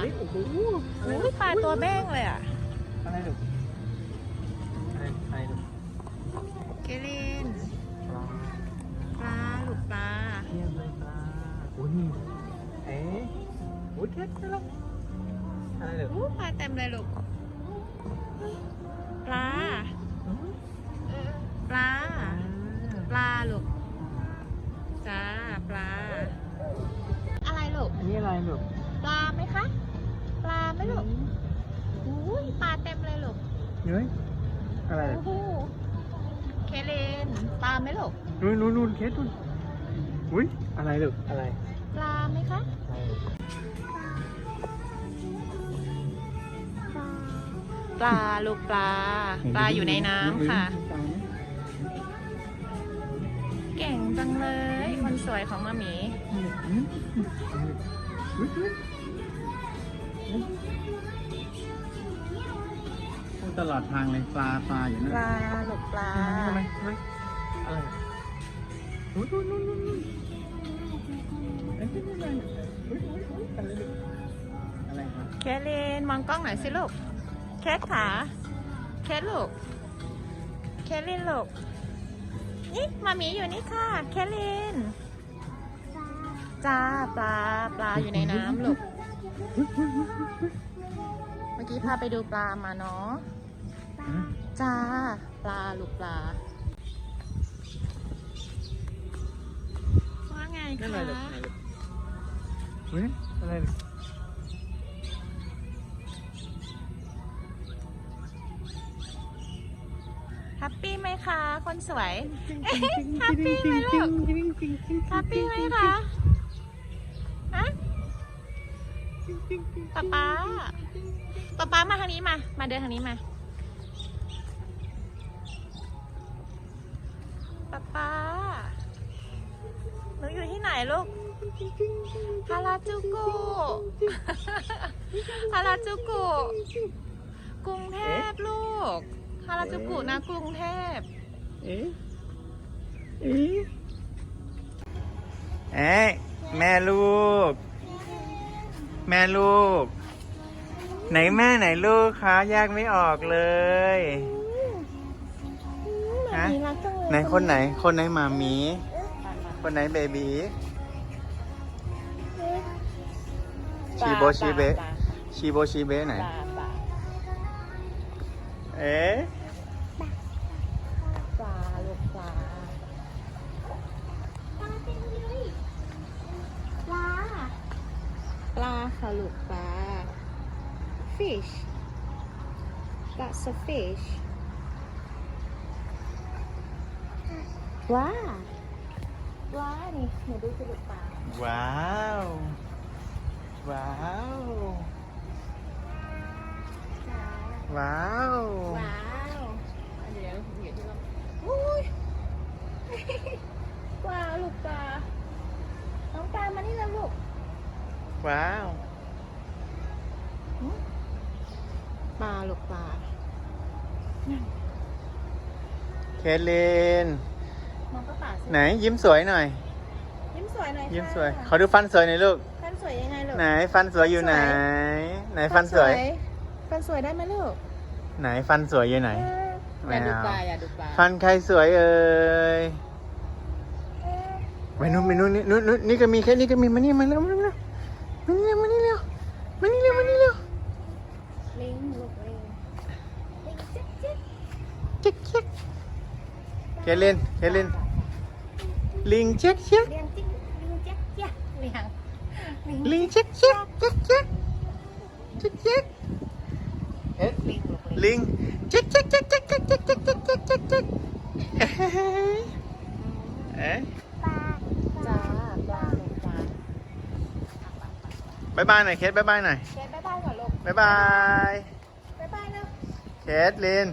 อ้โหอุ้ยปลาตัวแบ้งเลยอะอะไรลูกอะไรอะไรลูกเกลินปลาปลาลูกปลาเทียบเลยปลาโอ้ยนี่เอ๊ะโอ้ยเท็ดไปแล้วอะไรลูกอู้ปลาเต็มเลยลูกปลาอืมปลาอ่าปลาลูกจ้าปลา อะไรลูกอันนี้อะไรลูกปลาไหมคะป ลาไหมลูกอุ้ยปลาเต็มเลยลูกเฮ้ยอะไรโอ้โหเคเลนปลาไหมลูกนู่นนู่นนู่นเคสนู่นอุ้ยอะไรลูกอะไร ปลาไหมคะอะไรลูกปลาลูกปลา ปลาอยู่ในน้ำค่ะปลาไหมเก่งจังเลย คนสวยของมามี อืมอืมอืมอุ๊ยอุ๊ยอุ๊ยโอ้ตลอดทางเลยปลาปลาอยู่นั่นปลาลูกปลาอะไรอะไรอะไรนู่นนู่นนู่นนู่นอะนี่อะไรอุ๊ยอุ๊ยอุ๊ยอะไรลูกอะไรครับเคเลนมองกล้องหน่อยสิลูกเคสขาเคสลูกเคลินลูก นี่มามีอยู่นี่ค่ะเคลินจ้าปลาปลาอยู่ในน้ำลูก เมื่อกี้พาไปดูปลามาเนาะจ้า ปลาลูกปลา ว่าไงนั่นคะอะไรลูกอะไรลูกเฮ้ยอะไรลูกแฮปปี้ไหมคะ คนสวย แฮปปี้ไหมลูก แฮปปี้ไหมคะฮะ ป๊าป๊าป๊าป๊ามาทางนี้มา มาเดินทางนี้มาป๊าป๊าหนูอยู่ที่ไหนลูกฮาราจูกุฮาราจูกุกรุงเทพลูกฮาราจูกุนะกรุงเทพเอ๊ะเอ๊ะเอ๊ะแม่ลูก แม่ลูก ไหนแม่ไหนลูกคะแยกไม่ออกเลยฮะไหนคนไหน คนไหนหมามี คนไหนเบบีชีโบชีเบะชีโบชีเบะไหน เอ๊ะ makakakalok. Fish. That's a fish. Wow. Wow, Wow. Wow. Wow. ว้าวปลาลูกปลาเคทเลนมองก็ปลาสิไหนยิ้มสวยหน่อย ยิ้มสวยหน่อยยิ้มค่ะสวย ขอดูฟันสวยหน่อยลูก ฟันสวยยังไงลูก ไหนฟันสวยอยู่ไหน ไหนฟันสวย ฟันสวยได้ไหมลูก ไหนฟันสวยอยู่ไหนเออไม่อย่าดูเอาปลาอย่าดูปลาฟันใครสวยเอ่ยไปนู่นไปนู่นนี่นู่นนู่นนี่ก็มีแค่นี้ก็มีมานี่มาเร็วมาเร็วมานี่เร็วมานี่เร็วมานี่เร็วมานี่เร็ว ลิงลูกลิงลิงเจ๊กเจ๊ก เจ๊กเจ๊กเคทเลนเคทเลนลิงเจ๊กเจ๊กเลี้ยงจิ๊กลิงเจ๊กเจ๊กเลี้ยงลิงลิงเจ๊กเจ๊กเจ๊กเจ๊กเจ๊กเจ๊กเอ๊ะลิงลูกลิงลิงเจ๊กเจ๊กเจ๊กเจ๊กเจ๊กเจ๊กเจ๊กเจ๊กเจ๊กเจ๊กเจ๊กเอ๊ะจ้าปลาลูกปลาบายบายหน่อยเคทบายบายหน่อยเคสบ๊ายบายก่อนลูก บายบายบ๊ายบายเนอะเคทลิน